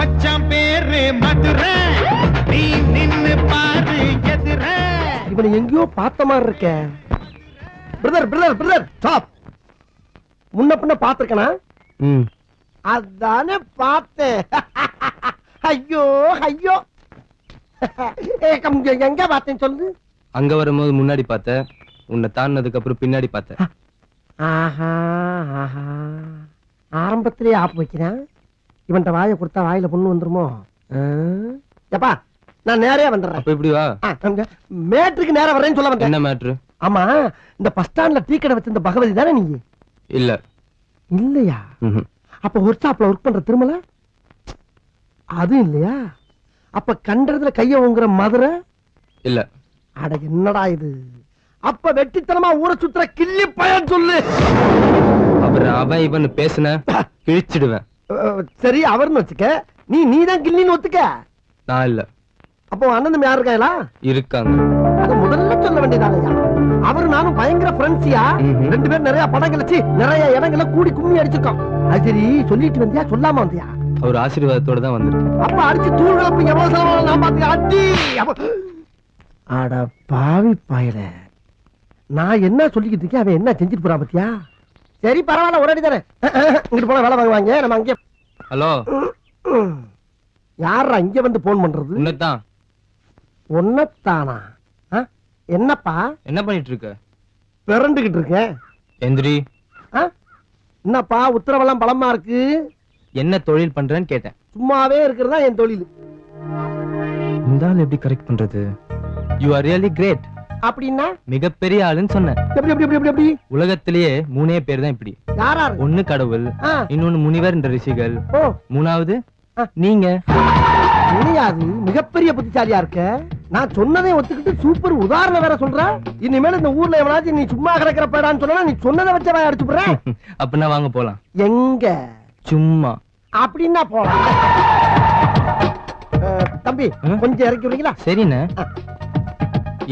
மச்சான் பேரு மதுரை. நீ நின்னு பாரு எதிர. இவனை எங்கேயோ பார்த்த மாதிரி இருக்க. பிரதர் பிரதர் பிரதர் ஸ்டாப் முன்ன பின்ன பார்த்திருக்கனா? ம். அதானே பார்த்தேன். ஐயோ ஐயோ. எங்க பார்த்தேன் சொல்லு. அங்க வரும்போது முன்னாடி பார்த்தேன். உன்னை தாண்டினதுக்கு அப்புறம் பின்னாடி பார்த்தேன். ஆஹா ஆஹா. ஆரம்பத்திலே ஆப்பு வைக்கிறேன். இவன்ட்ட வாயை கொடுத்தா வாயில பொண்ணு வந்துருமோ? எப்பா நான் நேரே வந்துடுறேன். அப்ப இப்படி வா. மேட்ருக்கு நேரா வர்றேன்னு சொல்ல வந்தேன். என்ன மேட்ரு? ஆமா இந்த பஸ் ஸ்டாண்ட்ல டீ கடை வச்சிருந்த பகவதி தானே நீ? இல்ல. இல்லையா. அப்ப ஒர்க் ஷாப்ல ஒர்க் பண்ற திருமல? அதுவும் இல்லையா? அப்ப கண்டதுல கைய ஓங்குற மதுரை? இல்ல. அட என்னடா இது? அப்ப வெட்டித்தனமா ஊரை சுத்துற கிள்ளி பயன் சொல்லு. அப்புறம் அவன் இவன் பேசுன கிழிச்சிடுவேன். சரி அவர்னு வச்சுக்க. நீ நீதான் கிள்ளின்னு ஒத்துக்க. நான் இல்ல. அப்போ அண்ணன் தம்பி யாரு இருக்காங்களா? இருக்காங்க. அத முதல்ல சொல்ல வேண்டியதானயா அவரு நானும் பயங்கர ஃப்ரெண்ட்ஸியா. ரெண்டு பேரும் நிறைய படங்கள் வச்சு நிறைய இடங்கள கூடி கும்மி அடிச்சிருக்கோம். அது சரி சொல்லிட்டு வந்தியா? சொல்லாம வந்தியா? அவர் ஆசீர்வாதத்தோட தான் வந்திருக்கு அப்ப அடிச்சு தூள் கலப்பு எவ்வளவு நான் பாத்துக்க அடி! அட பாவி பயல. நான் என்ன சொல்லிக்கிட்டு இருக்கேன்? அவன் என்ன செஞ்சுட்டு போறான் பாத்தியா? சரி பரவாயில்ல ஒரு அடி தானே இங்கிட்டு போல வேலை வாங்குவாங்க. நம்ம அங்கே ஹலோ. யாரா இங்க வந்து போன் பண்றது? உன்னதான் ஒன்னத்தானா ஆ? என்னப்பா? என்ன பண்ணிட்டு இருக்க பிறண்டுகிட்டு இருக்கேன். எந்திரி? என்னப்பா உத்தரவெல்லாம் பலமா இருக்கு? என்ன தொழில் பண்றேன்னு கேட்டேன். சும்மாவே இருக்கிறதா என் தொழில். இந்த ஆள் எப்படி கரெக்ட் பண்றது? யூ ஆர் ரியலி கிரேட் அப்படின்னா? மிகப்பெரிய ஆளுன்னு சொன்னேன். எப்படி எப்படி எப்படி எப்படி உலகத்திலேயே மூணே பேர் தான் இப்படி. யாரா? ஒண்ணு கடவுள் இன்னொன்னு முனிவர் என்ற ரிஷிகள். ஓ. மூணாவது. நீங்க. முடியாது மிகப்பெரிய புத்திசாலியா இருக்க? நான் சொன்னதை ஒத்துக்கிட்டு சூப்பர் உதாரணம் வேற சொல்ற? இனிமேல் இந்த ஊர்ல எவனாச்சும் நீ சும்மா கிடக்கிற பேடான்னு சொன்னா நீ சொன்னதை வச்ச வாய் அடிச்சு போடுறேன் அப்படின்னா வாங்க போலாம். எங்க? சும்மா. அப்படின்னா போலாம். தம்பி? கொஞ்சம் இறக்கி விடுறீங்களா? சரிண்ணே.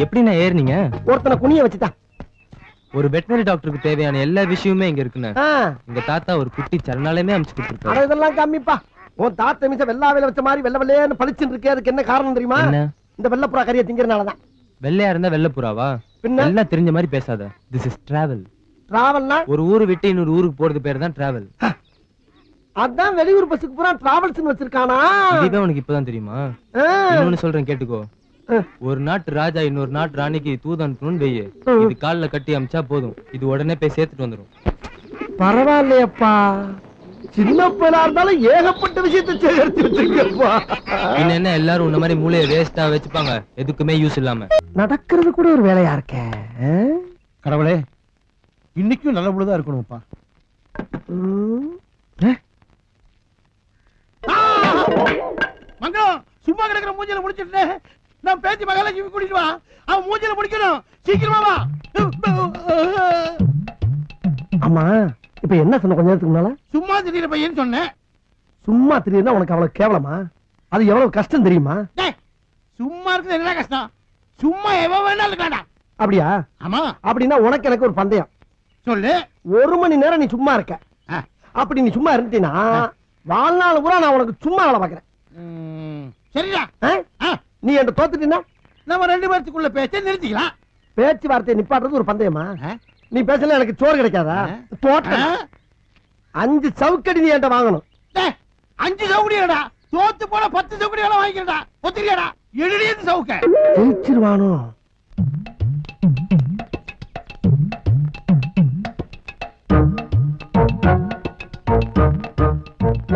எப்படிண்ணே ஏறுனீங்க? ஒருத்தனை குனிய வச்சுட்டா ஒரு வெட்டினரி டாக்டருக்கு தேவையான எல்லா விஷயமுமே இங்க இருக்குண்ணே. எங்க தாத்தா ஒரு குட்டி சரணாலயமே அமைச்சு கொடுத்துருக்காரு. இதெல்லாம் கம்மிப்பா. உன் தாத்த மிச வெள்ளாவையில வச்ச மாதிரி வெள்ளை வெள்ளையன்னு பளிச்சுன்னு இருக்கே அதுக்கு என்ன காரணம் தெரியுமா? இந்த வெள்ளப்புறா கறியை திங்கறனாலதான் வெள்ளையா இருந்தா வெள்ளை புறாவா பின்ன? எல்லாம் தெரிஞ்ச மாதிரி பேசாத. திஸ் இஸ் டிராவல் டிராவல்னா ஒரு ஊரு விட்டு இன்னொரு ஊருக்கு போறது பேர் தான் டிராவல் அதான் வெளியூர் பஸ்ஸுக்கு பூரா டிராவல்ஸ்னு வச்சிருக்கானா? இதுவே உனக்கு இப்பதான் தெரியுமா? இன்னொன்னு சொல்றேன் கேட்டுக்கோ. ஒரு நாட்டு ராஜா இன்னொரு நாட்டு ராணிக்கு தூது அனுப்பணும்னு வெய்ய. இது கால்ல கட்டி அமிச்சா போதும். இது உடனே போய் சேர்த்துட்டு வந்துரும். பரவாயில்லையப்பா. சின்ன பையனா இருந்தாலும் ஏகப்பட்ட விஷயத்தை சேகரித்து வச்சிருக்கப்பா பின்ன என்ன எல்லாரும் உன்ன மாதிரி மூளையை வேஸ்டா வச்சுப்பாங்க. எதுக்குமே யூஸ் இல்லாம. நடக்கிறது கூட ஒரு வேலையா இருக்க? ஆ? கடவுளே இன்னைக்கும் நல்ல பொழுதா இருக்கணும்ப்பா. ம். மங்களம் சும்மா கிடக்குற மூஞ்சில முடிச்சிட்டு நான் பேச்சு மகாலட்சுமி கூட்டிட்டு வா. அவன் மூஞ்சில முடிக்கணும். சீக்கிரமா வா. ஆமா இப்ப என்ன சொன்ன? கொஞ்ச நேரத்துக்கு முன்னால? சும்மா திடீர் பையன் சொன்னேன். சும்மா தெரியுதுன்னா உனக்கு அவ்வளவு கேவலமா? அது எவ்வளவு கஷ்டம் தெரியுமா? சும்மா இருக்குது என்ன கஷ்டம்? சும்மா எவன் வேணாலும் இருக்கலாம்டா. அப்படியா? ஆமா. அப்படின்னா உனக்கு எனக்கு ஒரு பந்தயம். சொல்லு. ஒரு மணி நேரம் நீ சும்மா இருக்க. அப்படி நீ சும்மா இருந்தீன்னா வாழ்நாள் பூரா நான் உனக்கு சும்மா வேலை பாக்குறேன் ம், சரிடா. நீ என்கிட்ட தோத்துட்டீன்னா நம்ம ரெண்டு பேர்த்துக்குள்ள பேச்ச நிறுத்திக்கலாம். பேச்சுவார்த்தையை நிப்பாட்டுறது ஒரு பந்தயமா? நீ பேசல எனக்கு சோறு கிடைக்காதா. தோட்ட? அஞ்சு சவுக்கடி நீ என்கிட்ட வாங்கணும். டேய், அஞ்சு சவுக்கடியாடா? தோத்து போன பத்து சவுக்கடி வேலை வாங்கிக்கிறடா? ஒத்துக்கிறியாடா? எழுதியது சவுக்க. ஜெயிச்சிருவானோ?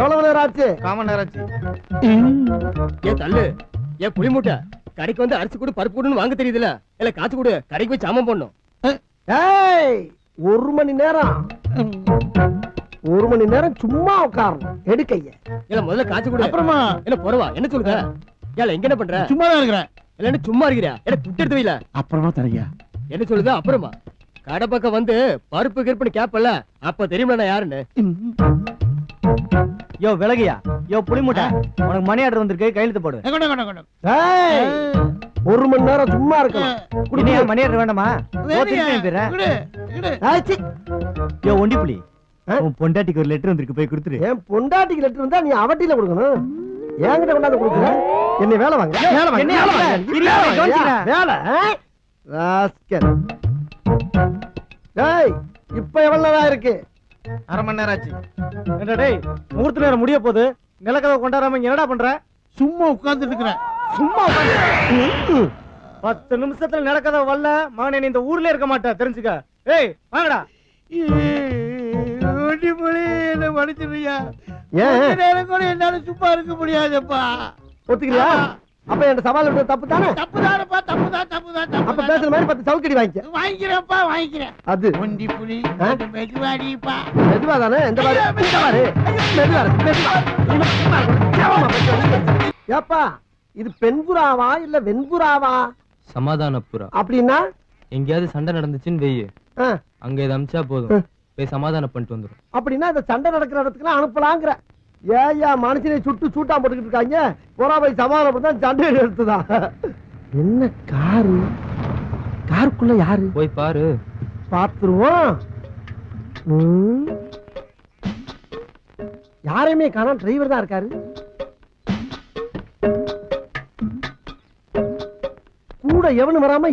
எவ்வளவு நேரம் ஆச்சு? காமன் நேராச்சு ஏன் தள்ளு. ஏன் புளி மூட்டை கடைக்கு வந்து அரிசி கொடு பருப்பு கொடுன்னு வாங்க தெரியுதுல இல்ல காசு கொடு. கடைக்கு போய் சாமம் போடணும். ஏய் ஒரு மணி நேரம். ஒரு மணி நேரம் சும்மா உட்காரணும். எடுக்கைய இல்ல முதல்ல காசு கொடு. அப்புறமா? என்ன போறவா என்ன சொல்லுங்க ஏல எங்க என்ன பண்ற? சும்மா தான் இருக்கிறேன் இல்லன்னு சும்மா இருக்கிறியா? என்ன துட்டு எடுத்து வைல அப்புறமா தரையா என்ன சொல்லுது? அப்புறமா. கடை பக்கம் வந்து பருப்பு கிருப்புன்னு கேப்பல அப்ப தெரியுமா நான் யாருன்னு? யோ விலகியா? யோ புளிமுட்டை உனக்கு மணி ஆர்டர் வந்திருக்கு கையெழுத்து போடு. ஒரு மணி நேரம் சும்மா குடு. மணி ஆர்டர் வேண்டாமா. யோ ஒண்டி புலி? உன் பொண்டாட்டிக்கு ஒரு லெட்டர் வந்திருக்கு போய் கொடுத்துரு என் பொண்டாட்டிக்கு லெட்டர் வந்தா நீ அவட்டில கொடுக்கணும். என்கிட்ட கொண்டாந்து கொடுக்குற? என்னை வேலை வாங்க வேலை வாங்க வேலை வாங்க. வாங்க. இல்ல, வேலை வாங்க. கவனிச்சுக்கிறேன். வேலை? ஆ? ராஸ்கல். டேய் இப்ப எவ்வளவு இருக்கு அரை மணி நேரம் ஆச்சு ஏண்டா டேய் முகூர்த்த நேரம் முடிய போகுது. நிலக்கதவை கொண்டாடாம இங்க என்னடா பண்ற? சும்மா உட்கார்ந்துட்டு இருக்கிறேன் சும்மா உட்கார்ந்து. பத்து நிமிஷத்துல நடக்கத வரல. மகனே இந்த ஊர்ல இருக்க மாட்டே தெரிஞ்சுக்க. ஏய் வாங்கடா. ஒண்டி புலி என்ன? கொஞ்ச நேரம் கூட என்னால சும்மா இருக்க முடியாதுப்பா. ஒத்துக்கிறியா? அப்ப என் சவால் விட தப்பு தானே தப்புதானப்பா தப்புதான் தப்புதான் அப்ப தப்புதான் பேசுற மாதிரி பத்து சவுக்கடி வாங்கிக்க. வாங்கிக்கிறேன்ப்பா வாங்கிக்கிறேன். அது. ஒண்டி புலி மெதுவாடிப்பா. மெதுவா தானே? இந்த மாதிரி மெதுவா. மெதுவா. ஏப்பா இது பெண்புறாவா இல்ல வெண்புறாவா? சமாதான புறா அப்படின்னா? எங்கேயாவது சண்டை நடந்துச்சுன்னு வெய்யு அங்க இதை அமிச்சா போதும். போய் சமாதானம் பண்ணிட்டு வந்துரும். அப்படின்னா இந்த சண்டை நடக்கிற இடத்துக்கு அனுப்பலாங்கிற. ஏயா மனுஷனை சுட்டு சூட்டா போட்டுக்கிட்டு இருக்காங்க? போறா போய் சமாதானம் தான் சண்டை எடுத்துதான் என்ன காரு? காருக்குள்ள யாரு? போய் பாரு. பாத்துருவோம் ம். யாரையுமே காணோம் டிரைவர் தான் இருக்காரு. கூட எவனும் வராம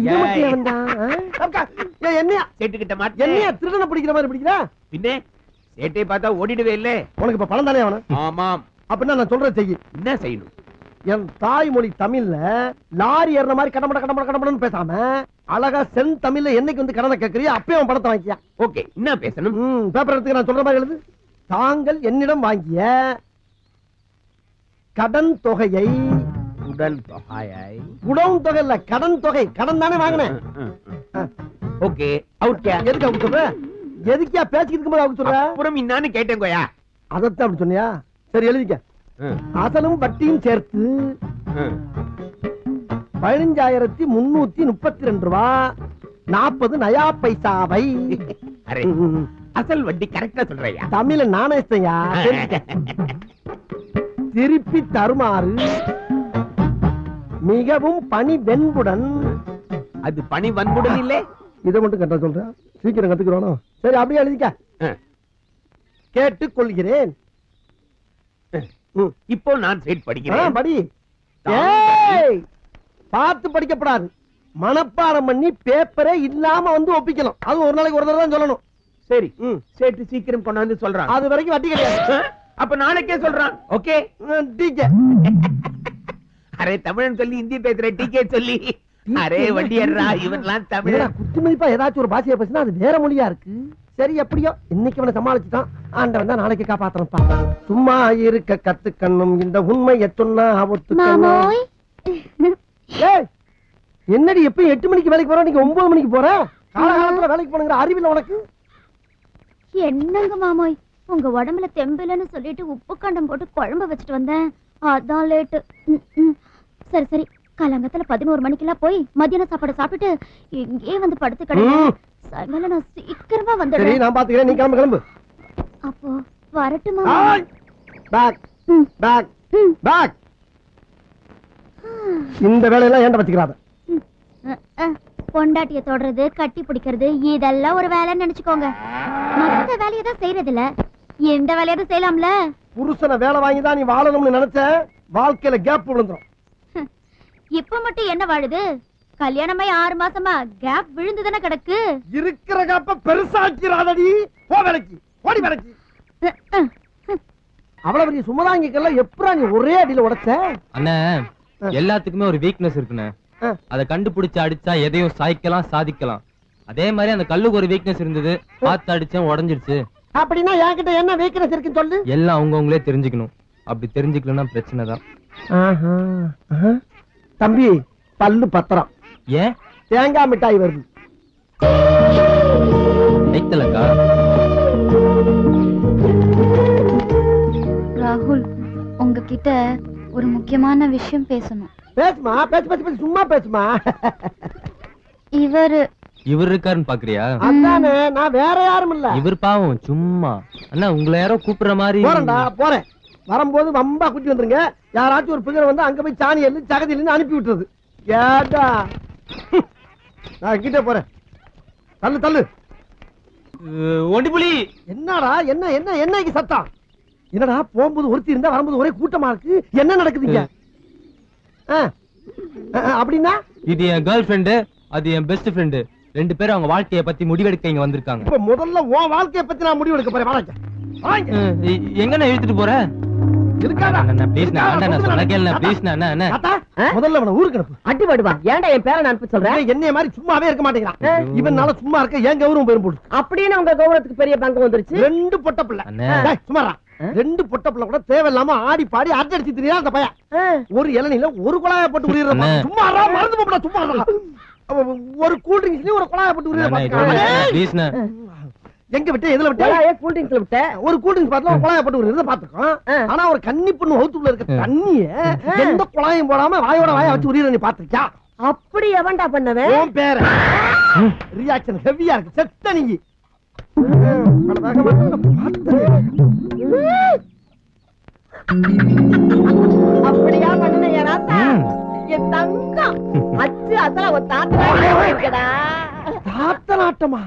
என்னையா திருடனை பிடிக்கிற மாதிரி பிடிக்கிற? பின்ன. சேட்டை பார்த்தா ஓடிடுவே இல்ல. உனக்கு இப்ப பணம் தானே அவனு ஆமாம். அப்படின்னா நான் சொல்றேன் செய்யி? என்ன செய்யணும்? என் தாய்மொழி தமிழ்ல லாரி ஏறின மாதிரி கடமட கடமட கடமடன்னு பேசாம அழகா சென் தமிழ்ல என்னைக்கு வந்து கடனை கேட்கறியோ அப்பயே அவன் பணத்தை வாங்கியா ஓகே என்ன பேசணும்? பேப்பர் எடுத்துக்க நான் சொல்ற மாதிரி எழுது. தாங்கள் என்னிடம் வாங்கிய கடன் தொகையை உடன் தொகையாய் உடவும் தொகை இல்ல கடன் தொகை. கடன் தானே வாங்கினேன். ஓகே அவுட்யா எதுக்கு அவங்க சொல்ற? எதுக்கியா பேசிக்கிட்டு இருக்கும்போது அவங்க சொல்ற? அப்புறம் இன்னான்னு கேட்டேன் கோயா. அதத்தான் அப்படி சொன்னியா? சரி எழுதிக்க. அசலும் வட்டியும் சேர்த்து பதினஞ்சாயிரத்தி முன்னூத்தி முப்பத்தி ரெண்டு ரூபா நாற்பது நயா பைசாவை. அசல் வட்டி கரெக்டா சொல்றையா? தமிழ நாணயத்தையா திருப்பி தருமாறு மிகவும் பணி வெண்புடன். அது பணி வன்புடன் இல்ல. இதை மட்டும் கட்ட சொல்றேன் சீக்கிரம் கத்துக்கிறோம். சரி அப்படியே எழுதிக்க. கேட்டுக்கொள்கிறேன். ம். இப்போ நான் சேட் படிக்கிறேன். படி. பார்த்து படிக்கப்படாது. மனப்பாடம் பண்ணி பேப்பரே இல்லாம வந்து ஒப்பிக்கலாம் அது ஒரு நாளைக்கு ஒரு தடவை தான் சொல்லணும். சரி. ம். சேட்டு சீக்கிரம் கொண்டாந்து சொல்றான். அது வரைக்கும் வட்டி கிடையாது. அப்ப நாளைக்கே சொல்றான். ஓகே? ம், டீச்சே. அரே தமிழன் சொல்லி ஹிந்தி பேசுற டீக்கே சொல்லி. அரே வண்டியர்ரா இவன்லாம் என்னடா, தமிழன் குத்து மதிப்பா ஏதாச்சும் ஒரு பாஷையை பேசினா அது வேற மொழியா இருக்கு. சரி எப்படியோ? இன்னைக்கு அவனை சமாளிச்சுட்டான். ஆண்டவன் தான் நாளைக்கு காப்பாத்தணும்ப்பா. சும்மா இருக்க கத்துக்கணும். இந்த உண்மையை சொன்னா ஒத்துக்கணும். என்னடி எப்ப எட்டு மணிக்கு வேலைக்கு போற? நீங்க ஒன்பது மணிக்கு போற? காலகாலத்துல வேலைக்கு போனுங்கிற அறிவில்ல உனக்கு? என்னங்க மாமோய்? உங்க உடம்புல தெம்பிலன்னு சொல்லிட்டு உப்பு கண்டம் போட்டு குழம்பு வச்சுட்டு வந்தேன். அதான் லேட்டு சரி சரி. காலங்கத்துல பதினோரு மணிக்கெல்லாம் போய் மத்தியான சாப்பாடு சாப்பிட்டு இங்கேயே வந்து படுத்து கிடந்தேன் ம். சாயங்காலம் நான் சீக்கிரமா வந்துடுறேன். நான் பாத்துக்கிறேன். நீ கிளம்பு கிளம்பு. அப்போ வரட்டுமா பேக் இந்த வேலையெல்லாம் ஏன்டா வச்சுக்கிறாத. பொண்டாட்டிய தொடறது கட்டி பிடிக்கிறது இதெல்லாம் ஒரு வேலைன்னு நினைச்சுக்கோங்க. மத்த வேலையை தான் செய்யறது இல்ல இந்த வேலையாவது செய்யலாம்ல. புருஷனை வேலை வாங்கி தான் நீ வாழணும்னு நினைச்ச வாழ்க்கையில கேப் விழுந்துரும். இப்ப மட்டும் என்ன வாழுது? கல்யாணமாய் ஆறு மாசமா கேப் விழுந்துதானே கிடக்கு? இருக்கிற காப்ப பெருசாக்கிறாதடி போ வேலைக்கு ஓடி வேலைக்கு. அவ்வளவு பெரிய சுமதாங்கிக்கெல்லாம் எப்படா நீ ஒரே அடியில உடைச்ச? அண்ணே எல்லாத்துக்குமே ஒரு வீக்னஸ் இருக்குண்ணே. அதை கண்டுபிடிச்சு அடிச்சா எதையும் சாய்க்கலாம் சாதிக்கலாம். அதே மாதிரி அந்த கல்லுக்கு ஒரு வீக்னஸ் இருந்தது. பார்த்து அடிச்சேன் உடஞ்சிடுச்சு அப்படின்னா என்கிட்ட என்ன வீக்னஸ் இருக்குன்னு சொல்லு. எல்லாம் அவங்கவுங்களே தெரிஞ்சுக்கணும். அப்படி தெரிஞ்சுக்கலன்னா பிரச்சனை தான். தம்பி பல்லு பத்திரம். ஏன்? தேங்காய் மிட்டாய் வருது. நெய்த்தலக்கா ராகுல் உங்ககிட்ட ஒரு முக்கியமான விஷயம் பேசணும். பேசுமா? பேசு பேசு பேசு சும்மா பேசுமா? இவரு இவர் இருக்காருன்னு பாக்குறியா? அதானே நான் வேற யாரும் இல்ல. இவர் பாவம் சும்மா. அண்ணா உங்களை யாரோ கூப்பிடுற மாதிரி போறேன்டா போறேன். வரும்போது வம்பா குட்டி வந்துருங்க. யாராச்சும் ஒரு பிகர் வந்து அங்க போய் சாணி எள்ளு சகதி அனுப்பி விட்டுறது ஏடா நான் கிட்ட போறேன். தள்ளு தள்ளு. ஒண்டி புலி. என்னடா என்ன என்ன என்னைக்கு சத்தம்? என்னடா போகும்போது ஒருத்தி இருந்தா வரும்போது ஒரே கூட்டமா இருக்கு? என்ன நடக்குதுங்க? அப்படின்னா? இது என் கேர்ள் ஃப்ரெண்டு அது என் பெஸ்ட் ஃப்ரெண்டு ரெண்டு பேரும் அவங்க வாழ்க்கைய பத்தி முடிவெடுக்க இங்க வந்திருக்காங்க. இப்ப முதல்ல உன் வாழ்க்கைய பத்தி நான் முடிவு எடுக்க போறேன் எ- எங்கண்ணா இழுத்துட்டு போற? என் என்னைய மாதிரி சும்மாவே இருக்க மாட்டேங்கிறான். இவனால சும்மா இருக்க ஏன் கௌரவம் போயிரும் போட்டு அப்படின்னு உங்க கௌரவத்துக்கு பெரிய பங்கு வந்துருச்சு? ரெண்டு பொட்ட பிள்ளை. சும்மாடா ரெண்டு பொட்ட பிள்ளை கூட தேவையில்லாம ஆடி பாடி அடிச்சு திரியா அந்த பையன். ஒரு இளநில ஒரு குழாய போட்டு உரியற அண்ணே. சும்மா மறந்து போடா சும்மா ஒரு கூல் ட்ரிங்க்ஸ்லயும் ஒரு குழாய போட்டு உரியற ப்ளீஸ் எங்க விட்ட எதுல விட்ட கூல் ட்ரிங்க்ஸ்ல விட்ட ஒரு கூல் ட்ரிங்க்ஸ் ஒரு குழாய போட்டு உரியறத பாத்துக்கோ ஆனா ஒரு கன்னி பொண்ணு வகுத்துக்குள்ள இருக்க தண்ணிய எந்த குழாயும் போடாம வாயோட வாய வச்சு உரியற நீ பாத்துக்கியா அப்படி எவன்டா பண்ணவன் உன் பேர. ரியாக்ஷன் ஹெவியா இருக்கு. செத்த நீ. அப்படியா பண்ணன என் தங்கம். அச்சு அசல ஒரு தாத்தா இருக்கடா. தாத்த நாட்டமா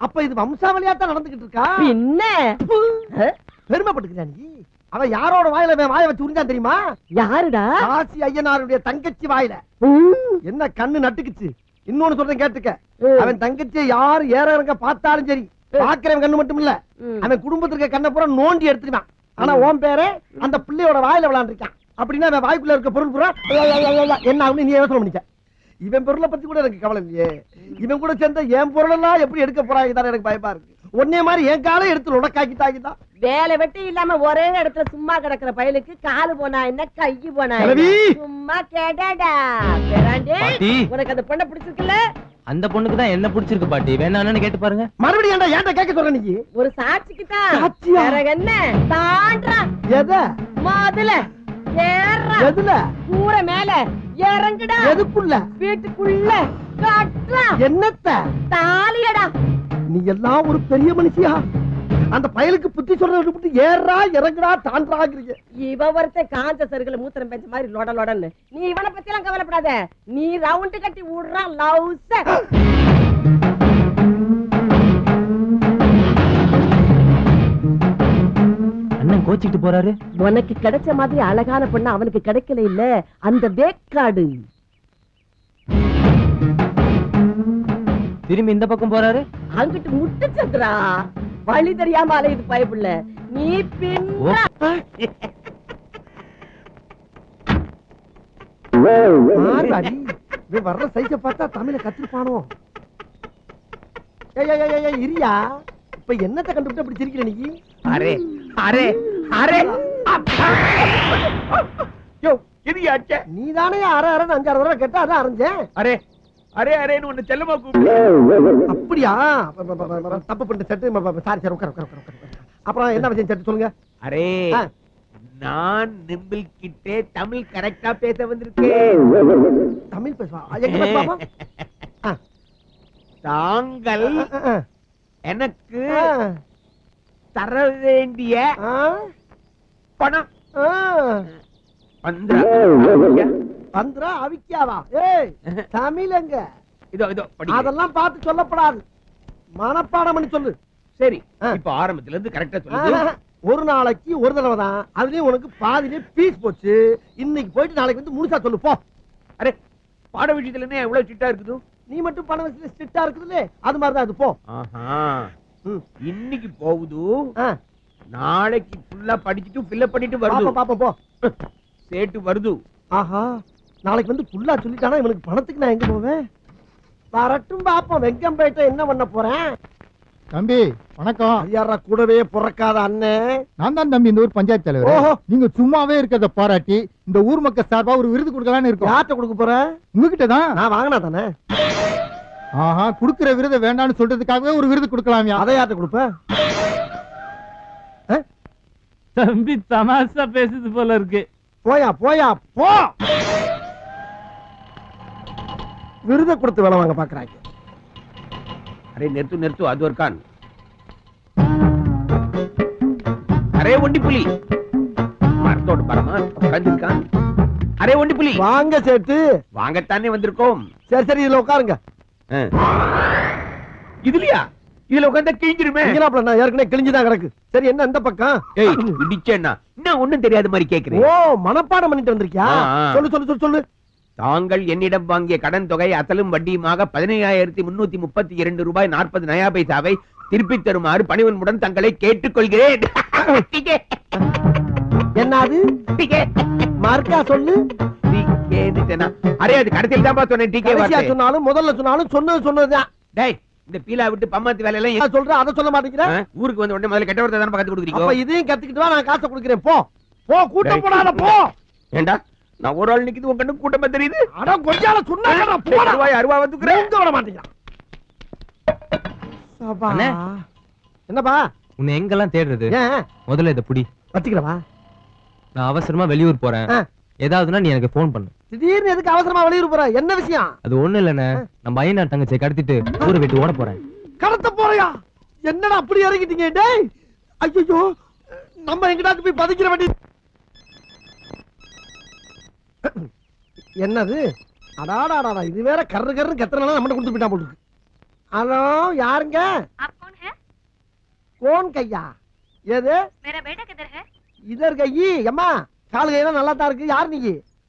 அப்ப இது வம்சாவளியா தான் நடந்துகிட்டு இருக்கா பின்ன ஆ, பெருமைப்பட்டுக்கிறா நீ. அவன் யாரோட வாயில வாய வச்சு உறிஞ்சான் தெரியுமா? யாருடா? காசி ஐயனாருடைய தங்கச்சி வாயில. என்ன கண்ணு நட்டுக்குச்சு? இன்னொன்னு சொல்றேன் கேட்டுக்க. அவன் தங்கச்சியை யாரு ஏற இறங்க பார்த்தாலும் சரி பாக்குறவன் கண்ணு மட்டும் இல்ல. அவன் குடும்பத்துல இருக்க கண்ணை பூரா நோண்டி எடுத்துருவான் ஆனா உன் பேரு அந்த பிள்ளையோட வாயில விளையாண்டுருக்கான் அப்படின்னா அவன் வாய்க்குள்ள இருக்க பொருள் பூரா என்ன ஆகும்னு நீ யோசனை பண்ணிக்க. இவன் பொருளை பத்தி கூட எனக்கு கவலை இல்லையே. இவன் கூட சேர்ந்த என் பொருளெல்லாம் எப்படி எடுக்க போறாங்க இதான் எனக்கு பயமா இருக்கு. உன்னே மாதிரி என் காலை எடுத்து உடக்காக்கிட்டாக்கிட்டான் வேலை வெட்டி இல்லாம ஒரே இடத்துல சும்மா கிடக்குற பயலுக்கு காலு போனா என்ன கை போனா! சும்மா கேடாடா பேராண்டி பாட்டி. உனக்கு அந்த பொண்ணை பிடிச்சிருக்குல்ல? அந்த பொண்ணுக்கு தான் என்ன பிடிச்சிருக்கு பாட்டி? வேணான்னு கேட்டு பாருங்க. மறுபடியும் ஏன்டா ஏன்டா கேட்க சொல்ற நீ? ஒரு சாட்சிக்கு தான் என்ன? தாண்டா. எத? முதல்ல ஏறா. எதுல? கூரை மேல. இறங்குடா. எதுக்குள்ள? வீட்டுக்குள்ள. கட்டுறா. என்னத்த? தாலியடா. நீ எல்லாம் ஒரு பெரிய மனுஷியா? அந்த பயலுக்கு புத்தி சொல்றத விட்டு ஏறா இறங்குடா தாண்டாங்கிறீங்க இவ ஒருத்தன் காஞ்ச சருகுல மூத்திரம் பெஞ்ச மாதிரி லொட லொடன்னு. நீ இவனை பத்தி எல்லாம் கவலைப்படாத. நீ ரவுண்டு கட்டி விடுறான் லவ்ஸ கோச்சிக்கிட்டு போறாரு? உனக்கு கிடைச்ச மாதிரி அழகான பொண்ணு அவனுக்கு கிடைக்கல இல்ல. அந்த வேக்காடு. திரும்பி இந்த பக்கம் போறாரு? அங்கிட்டு முட்டு சந்திரா வழி தெரியாம அலையுது பயப்புள்ள நீ பின் வர்ற சைஸ பார்த்தா தமிழ கத்துப்பானோ? ஏய் ஏய், ஏய், ஏய், இரியா. இப்ப என்னத்த கண்டுபிட்டு அப்படி சிரிக்கிற நீ? Array array array. யோ இது நீ தானே அரை அரை அஞ்சாறு தடவை கேட்டா அதான் அரைஞ்சேன். அரே அரே அரேன்னு ஒண்ணு செல்லமா கூப்பிடு. அப்படியா? ப- ப- ப- ப- தப்பு பண்ணிட்டு சட்டு. சாரி சார் உட்கார உட்கார உட்கார உட்கார. அப்புறம் என்ன விஷயம் சட்டு சொல்லுங்க? அரே. நான் நிம்பிள் கிட்டே தமிழ் கரெக்டா பேச வந்திருக்கேன். தமிழ் பேசுவா? எங்க தாங்கள் எனக்கு தர வேண்டிய பணம். பந்திரா. அவிக்காவா ஏய் தமிழங்க. இதோ இதோ அதெல்லாம் பார்த்து சொல்லப்படாது. மனப்பாடம் பண்ணி சொல்லு. சரி. இப்ப ஆரம்பத்துல இருந்து கரெக்டா சொல்லுது ஆஹா, ஒரு நாளைக்கு ஒரு தடவை தான் அதுலயும் உனக்கு பாதிலே பீஸ் போச்சு. இன்னைக்கு போயிட்டு நாளைக்கு வந்து முழுசா சொல்லு போ. அரே பாட விஷயத்துல என்ன எவ்வளவு சிட்டா இருக்குது? நீ மட்டும் பணம் வச்சு ஸ்ட்ரிக்டா இருக்குதுல்ல? அது மாதிரி தான் அது போ. இன்னைக்கு போகுது. ஆ, நாளைக்கு ஃபுல்லா படிச்சுட்டு ஃபில்அப் பண்ணிட்டு வருது. பாப்போம் போ. சேட்டு வருது. ஆஹா நாளைக்கு வந்து புல்லா சொல்லிட்டானா இவனுக்கு பணத்துக்கு நான் எங்க போவேன்? வரட்டும் பாப்போம் வெங்கம்பேட்டை என்ன பண்ண போறேன்? தம்பி வணக்கம். ஐயாரா கூடவே பிறக்காத அண்ணன் நான் தான் தம்பி இந்த ஊர் பஞ்சாயத்து தலைவர். நீங்க சும்மாவே இருக்கிறத பாராட்டி இந்த ஊர் மக்கள் சார்பா ஒரு விருது கொடுக்கலாம்னு இருக்கோம். யார்கிட்ட கொடுக்க போற? உங்ககிட்ட தான். நான் வாங்கினா தானே? ஆஹா குடுக்கிற விருதை வேண்டாம்னு சொல்றதுக்காகவே ஒரு விருது கொடுக்கலாம்யா. அதை யார்கிட்ட கொடுப்ப? தம்பி தமாஷா பேசுது போல இருக்கு. போயா போயா போ! விருதை கொடுத்து வேலை வாங்க பாக்குறாங்க. அரே நிறுத்து நிறுத்து அது ஒரு கான். அரே ஒண்டி புலி. மரத்தோடு பரமா உட்காந்துருக்கான் அரே ஒண்டி புலி. வாங்க சேட்டு. வாங்கத்தானே வந்திருக்கோம். சரி சரி இதுல உட்காருங்க. இதுலயா? இதுல உட்கார்ந்தா கிழிஞ்சிருமே. இங்கனாப்ல நான் ஏற்கனவே கிழிஞ்சுதான் கிடக்கு. சரி என்ன இந்த பக்கம்? ஏய் இடிச்சேன்னா இன்னும் ஒண்ணும் தெரியாத மாதிரி ஓ கேக்குறேன் மனப்பாடம் பண்ணிட்டு வந்திருக்கியா. சொல்லு சொல்லு சொல்லு சொல்லு. தாங்கள் என்னிடம் வாங்கிய கடன் தொகை அசலும் வட்டியுமாக பதினையாயிரத்தி முன்னூத்தி முப்பத்தி இரண்டு ரூபாய் நாற்பது நயா பைசாவை திருப்பித் தருமாறு பணிவன்முடன் தங்களை கேட்டுக்கொள்கிறேன். டிக்கே, என்னது? மார்க்கா சொல்லு. டிக்கேன்னுட்டேனா? அரே அது கடைசியில் தான்ப்பா சொன்னேன் டிக்கே கடைசியா வார்த்தை. சொன்னாலும் முதல்ல சொன்னாலும் சொன்னது சொன்னதுதான். டேய் இந்த பீலா விட்டு பம்மாத்து வேலையெல்லாம் நான் சொல்றேன் அதை சொல்ல மாட்டேங்கிற. ஆ, ஊருக்கு வந்த உடனே முதல்ல கெட்ட வார்த்தை தானே கத்து கொடுக்குறீங்க இதையும் கத்துக்கிட்டு வா நான் காசை கொடுக்கிறேன். போ. போ கூட்டம் டேய். போடாத போ. ஏண்டா? நான் ஒரு ஆள் நிக்குது உன் கண்ணு கூட்டமா தெரியுது. அட கொஞ்சால சொன்னா போடா. ரூபாய் அருவா வந்துக்கிறேன் மாட்டேங்கிறான். என்னப்பா? உன்னை எங்கெல்லாம் தேடுறது? முதல்ல இதை புடி. வச்சுக்கிறவா? நான் அவசரமா வெளியூர் போறேன். ஏதாவதுன்னா நீ எனக்கு ஃபோன் பண்ணு திடீர்னு எதுக்கு அவசரமா வெளியூர் போற என்ன விஷயம் அது ஒண்ணு இல்லண்ணே நம்ம ஐயனார் தங்கச்சியை கடத்திட்டு ஊரை விட்டு ஓட போறேன் கடத்த போறியா என்னடா அப்படி இறங்கிட்டீங்க டேய் ஐயோ நம்ம எங்கிட்டாச்சும் போய் பதுக்கிற வேண்டி என்னது அடாடாடா இது வேற கர்ரு கர்ரு கத்துறனால நம்ம கொடுத்து போயிட்டா போட்டுருக்கு ஹலோ யாருங்க आप कौन है கோன் கையா ஏது मेरा बेटा किधर है இதர் கையி எம்மா கால் கையெல்லாம் நல்லா தான் இருக்கு யார் நீ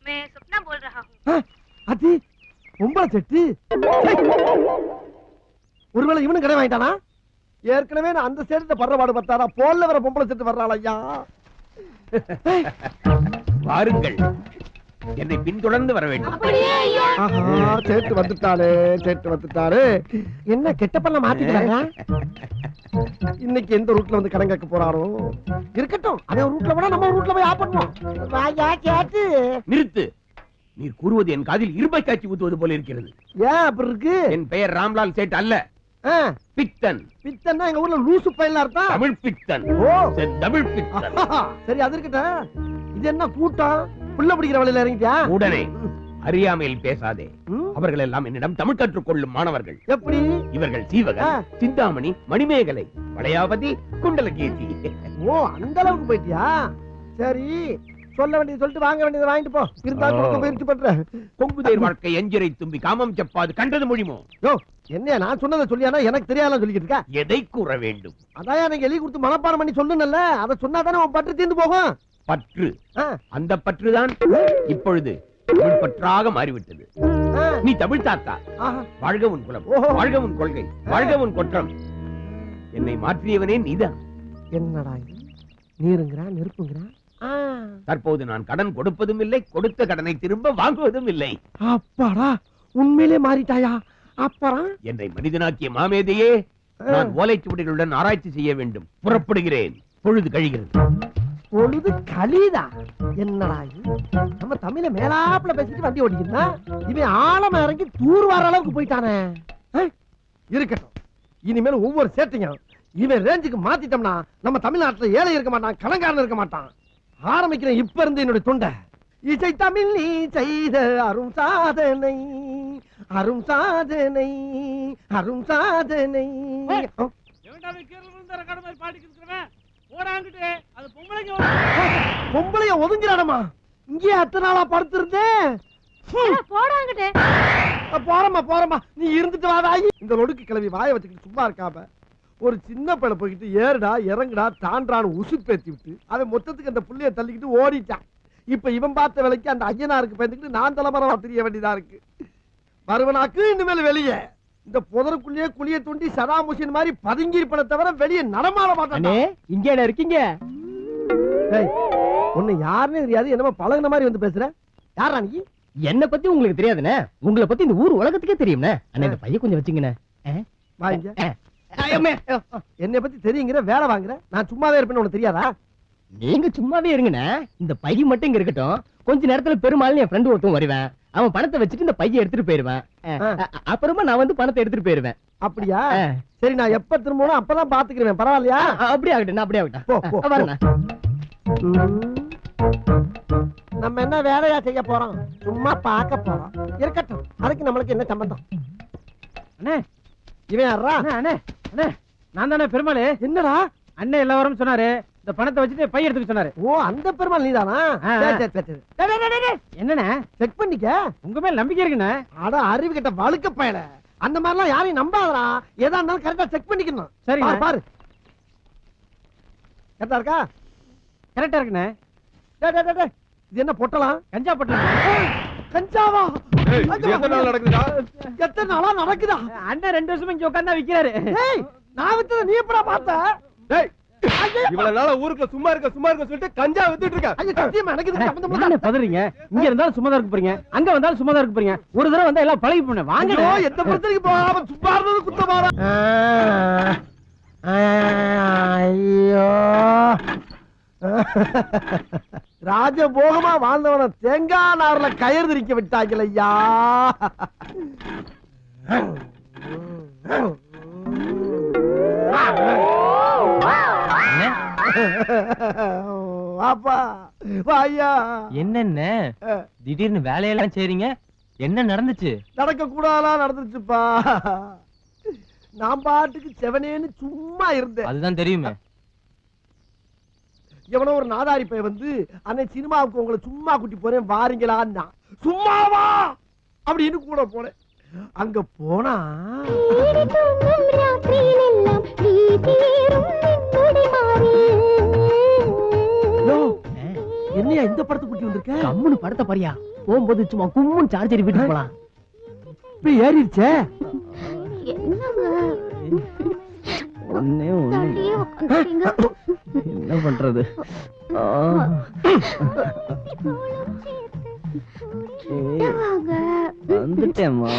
मैं सपना बोल रहा हूँ அத்தி பொம்பளை செட்டு ஹை! ஒருவேளை இவனும் கடை வாங்கிட்டானா ஏற்கனவே நான் அந்த சேரத்தை படுற பாடு பத்தாரா போல்ல வர பொம்பளை செட்டு வர்றாள் ஐயா வாருங்கள் என்னை பின்தொடர்ந்து வர வேண்டும். வந்துட்டாரு வந்துட்டாரு என்ன கெட்ட பண்ண மாத்திக்கிறாங்க இன்னைக்கு எந்த ரூட்ல வந்து கடன் கேட்க போறாரோ? இருக்கட்டும் அதே ரூட்ல போனா நம்ம ரூட்ல போய் ஆப் பண்ணுவோம் வாயா சேட்டு நிறுத்து. நீர் கூறுவது என் காதில் இரும்பை காட்சி ஊத்துவது போல இருக்கிறது. ஏன் அப்படி இருக்கு? என் பெயர் ராம்லால் சேட் அல்ல. பித்தன் பித்தன்னா எங்க ஊர்ல லூசு பையலா அர்த்தம்? தமிழ் பித்தன் ஓ. தமிழ் பித்தன் சரி அது இருக்கட்டும். இது என்ன கூட்டம் புள்ள பிடிக்கிற வழியில இறங்கிட்டியா? உடனே அறியாமையில் பேசாதே. அவர்கள் எல்லாம் என்னிடம் தமிழ் கற்றுக்கொள்ளும் மாணவர்கள். எப்படி? இவர்கள் ஆ. சீவகன் சிந்தாமணி மணிமேகலை வளையாவதி குண்டலகீர்த்தி ஓ அந்த அளவுக்கு போயிட்டியா? சரி சொல்ல வேண்டியது சொல்லிட்டு வாங்க வேண்டியதை வாங்கிட்டு போ. இருந்தா ஓ. கொடுக்க முயற்சி பண்றேன். கொங்குதேர் வாழ்க்கை எஞ்சிரை தும்பி காமம் செப்பாது. கண்டது மொழிமோ? யோ என்னையா நான் சொன்னதை சொல்லியானா? எனக்கு தெரியாத சொல்லிக்கிட்டு இருக்கா? எதை கூற வேண்டும்? அதான் எனக்கு எழுதி கொடுத்து மனப்பாடம் பண்ணி சொல்லணும்ல அதை சொன்னா தானே உன் பற்று தீர்ந்து போகும்? பற்று. அந்த பற்றுதான் இப்பொழுது தமிழ் பற்றாக மாறிவிட்டது நீ தமிழ் தாத்தா. வாழ்க உன் குலம். வாழ்க உன் கொள்கை. வாழ்க உன் குற்றம். என்னை மாற்றியவனே நீதான். என்னடா இது? நீருங்கிறா நெருப்புங்கிறா? தற்போது நான் கடன் கொடுப்பதும் இல்லை கொடுத்த கடனை திரும்ப வாங்குவதும் இல்லை. அப்பாடா உண்மையிலே மாறிட்டாயா? அப்புறம் என்னை மனிதனாக்கிய மாமேதையே நான் ஓலைச்சுவடிகளுடன் ஆராய்ச்சி செய்ய வேண்டும். புறப்படுகிறேன். பொழுது கழிகிறது. பொழுது கலிதா. என்னடா நம்ம தமிழ மேலாப்புல பேசிட்டு வண்டி ஓடிக்கிறா இவன் ஆழமா இறங்கி தூர் வர அளவுக்கு போயிட்டானே? இருக்கட்டும். இனிமேல் ஒவ்வொரு சேட்டையும் இவன் ரேஞ்சுக்கு மாத்திட்டோம்னா நம்ம தமிழ்நாட்டுல ஏழை இருக்க மாட்டான் கணக்காரன் இருக்க மாட்டான். ஆரம்பிக்கிறேன் இப்ப இருந்து என்னுடைய தொண்டை. இசை தமிழ் நீ செய்த அரும் சாதனை அரும் சாதனை அரும் சாதனை. ஆ? பொம்பளைய ஒதுங்கிறானமா இங்கே அத்தனை நாளா படுத்திருந்தேன். போடாங்கிட்டே அஹ் போறம்மா போறம்மா. நீ இருந்துட்டு வாதாயி இந்த நொடுக்கு கிளவி வாயை வச்சுக்கிட்டு சும்மா இருக்காம ஒரு சின்ன பையனை போய்கிட்டு ஏறுடா இறங்குடா தாண்டான்னு உசுப்பேத்தி விட்டு அவன் மொத்தத்துக்கு அந்த புள்ளைய தள்ளிக்கிட்டு ஓடிட்டான். இப்ப இவன் பார்த்த வேலைக்கு அந்த ஐயனாருக்கு பயந்துக்கிட்டு நான் தலைமறைவா தெரிய வேண்டியதா இருக்கு. மறுவனாக்கு இனிமேல் வெளியே. இந்த புதருக்குள்ளேயே குழிய தோண்டி சதாம் ஹுசேன் மாதிரி பதுங்கி இருப்பதை தவிர வெளியே நடமாட மாட்டானே இங்க என்ன இருக்கீங்க. உன்னை யாருன்னு தெரியாது என்னமோ பழகுன மாதிரி வந்து பேசுற. யாரா நீ? என்ன பத்தி உங்களுக்கு தெரியாதுண்ணே. உங்களை பத்தி இந்த ஊர் உலகத்துக்கே தெரியும்ண்ணே. அண்ணா இந்த பையன் கொஞ்சம் வச்சுங்கண்ணே. வாங்க என்னை பத்தி தெரியுங்கிற வேலை வாங்குற. நான் சும்மாவே இருப்பேன்னு உனக்கு தெரியாதா? நீங்க சும்மாவே இருங்கண்ணே. இந்த பைய மட்டும் இங்க இருக்கட்டும். கொஞ்ச நேரத்துல பெருமாள் என் ஃப்ரெண்டு ஒருத்தன் வருவேன். அவன் பணத்தை வச்சுட்டு இந்த பைய எடுத்துட்டு போயிருவேன். அப்புறமா நான் வந்து பணத்தை எடுத்துட்டு போயிருவேன். அப்படியா? சரி நான் எப்ப திரும்பணும் அப்பதான் பாத்துக்கிறேன் பரவாயில்லையா? அ- அப்படியே ஆகட்டும் அப்படியே போ, ஆகட்டும். நம்ம என்ன வேலையா செய்ய போறோம்? சும்மா பார்க்க போறோம். இருக்கட்டும். அதுக்கு நம்மளுக்கு என்ன சம்பந்தம்? அண்ணே. இவன் யாரா அண்ணே அண்ணே அண்ணே. நான் தானே பெருமாள். என்னடா? அண்ணே எல்லா வாரமும் சொன்னாரு இந்த பணத்தை வச்சுட்டு பை எடுத்துக்க சொன்னாரு. ஓ அந்த பெருமாள் நீதானா. சரி, சரி, சரி, சரி. என்னண்ணே? செக் பண்ணிக்க. உங்க மேல நம்பிக்கை இருக்குண்ணே. அட அறிவு கிட்ட வழுக்க பயல. அந்த மாதிரிலாம் யாரையும் நம்பாதடா. எதா இருந்தாலும் கரெக்டா செக் பண்ணிக்கணும். சரிங்க. பாரு, கரெக்டா இருக்கா? கரெக்டா இருக்குண்ணே. டேய், டேய், டேய், டேய். இது என்ன பொட்டலாம் கஞ்சா பட்டம் கஞ்சாவா? எத்தனை நாளா நடக்குதா? அண்ணன் ரெண்டு வருஷமா இங்க உட்கார்ந்தா விக்கிறாரு. நான் வித்தத நீ எப்படா பார்த்த? டேய் இவ்வளவு நாளா ஊருக்குள்ள சும்மா இருக்க சும்மா இருக்க சொல்லிட்டு கஞ்சா வித்துட்டு இருக்க ஐயோ சத்தியமா எனக்கு இதுக்கு சம்மந்தம் இல்ல. என்ன பதறீங்க? இங்க இருந்தாலும் சும்மா தான் இருக்க போறீங்க. அங்க வந்தாலும் சும்மா தான் இருக்க போறீங்க. ஒரு தடவை வந்தா எல்லாம் பழகி போன வாங்க எந்த பிரச்சனைக்கு போகாம சும்மா இருந்தது குத்தமாடா. ஐயோ. ராஜபோகமா வாழ்ந்தவன தேங்காய் நார்ல கயிறு திரிக்க விட்டாங்கள வாப்பா வாயா என்னென்ன? திடீர்னு வேலையெல்லாம் செய்றீங்க? என்ன நடந்துச்சு? நடக்க கூடாதா நடந்துச்சுப்பா. நான் பாட்டுக்கு செவனேன்னு சும்மா இருந்தேன். அதுதான் தெரியுமே. எவனோ ஒரு நாதாரி பையன் வந்து அன்னை சினிமாவுக்கு உங்களை சும்மா கூட்டி போறேன் வாரீங்களான்னா. சும்மாவா அப்படின்னு கூட போனேன். அங்க போனா என்னையா இந்த படத்தை கூட்டி வந்திருக்க? கம்முன்னு படத்தை பாரியா. போகும்போது சும்மா கும்முன்னு சார்ஜர் வீட்டுக்கு போலாம். இப்ப ஏறிடுச்சே? என்ன பண்றது? வந்துட்டேம்மா.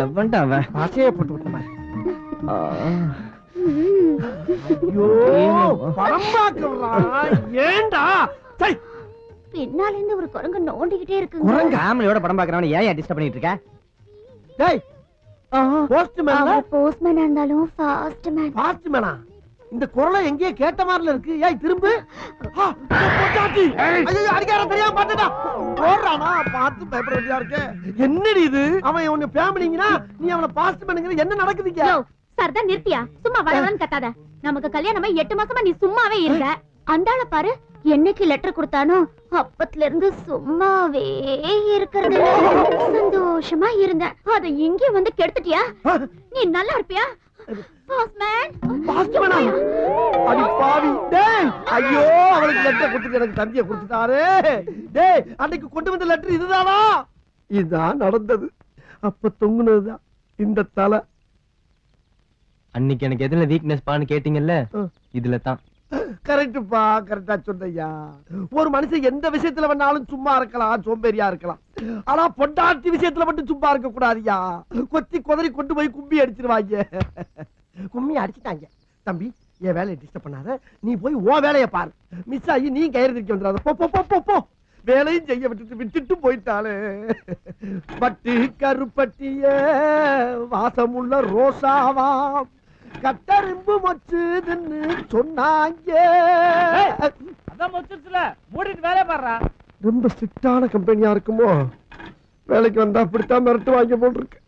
எவன்டா அவன்? ஆசையே போட்டு சை. பின்னால இருந்து ஒரு குரங்கு நோண்டிக்கிட்டே இருக்குங்க. குரங்க ஃபேமிலியோட படம் பாக்குறவன ஏன் டிஸ்டர்ப் பண்ணிட்டு இருக்க? டேய் போஸ்ட் மேல அவர் போஸ்ட்மேனா இருந்தாலும் ஃபாஸ்ட் மேன் பாஸ்ட் மேனா இந்த குரலை எங்கேயோ கேட்ட மாதிரில இருக்கு. ஏய் திரும்பு. ஆ, பொட்டாட்டி. ஐயோ, அடிக்கார தெரியாம பாத்துட்டா போடுறானா? பார்த்து பயப்பட வேண்டியதா இருக்கு. என்னடி இது? அவன் உன்னை ஃபேமிலிங்கனா நீ அவனை பாஸ்ட் பண்ணுங்கிற என்ன நடக்குதுங்க சர்தா நிறுத்தியா? சும்மா வளவளன்னு கத்தாத. நமக்கு கல்யாணமா எட்டு மாசமா நீ சும்மாவே இருந்த அந்தாள பாரு என்னைக்கு லெட்டர் கொடுத்தானோ அப்பத்துல இருந்து சும்மாவே இருக்கிறது. சந்தோஷமா இருந்தேன் அத இங்கே வந்து கெடுத்துட்டியா? நீ நல்லா இருப்பியா? ஐயோ அவளுக்கு லெட்டர் கொடுத்துட்டு எனக்கு தந்திய கொடுத்துட்டாரே. டேய் அன்னைக்கு கொண்டு வந்த லெட்டர் இதுதானா? இதுதான் நடந்தது. அப்ப தொங்குனதுதான். இந்த தலை. அன்னைக்கு எனக்கு எதுல வீக்னஸ் பான்னு கேட்டீங்கல்ல. இதுல தான் கரெக்டுப்பா கரெக்டா சொன்னையா ஒரு மனுஷன் எந்த விஷயத்துல வேணாலும் சும்மா இருக்கலாம் சோம்பேறியா இருக்கலாம். ஆனா பொண்டாட்டி விஷயத்துல மட்டும் சும்மா இருக்க கூடாதுயா கொத்தி குதறி கொண்டு போய் கும்பி அடிச்சிருவாங்க கும்மி அடிச்சிட்டாங்க. தம்பி என் வேலையை டிஸ்டர்ப் பண்ணாத. நீ போய் உன் வேலையை பாரு. மிஸ் ஆகி நீ கயிறு திரிக்க வந்துடாத. போ போ போ போ போ. வேலையும் செய்ய விட்டுட்டு விட்டுட்டு போயிட்டாளே. பட்டு கருப்பட்டிய வாசமுள்ள ரோசாவாம். கட்டரும்பு மொச்சுதுன்னு சொன்னாங்க. அதான் மொச்சிருச்சுல. மூடிட்டு வேலைய பாடுறா ரொம்ப ஸ்ட்ரிக்டான கம்பெனியா இருக்குமோ? வேலைக்கு வந்தா அப்படித்தான் மிரட்டு வாங்க போல் இருக்கு.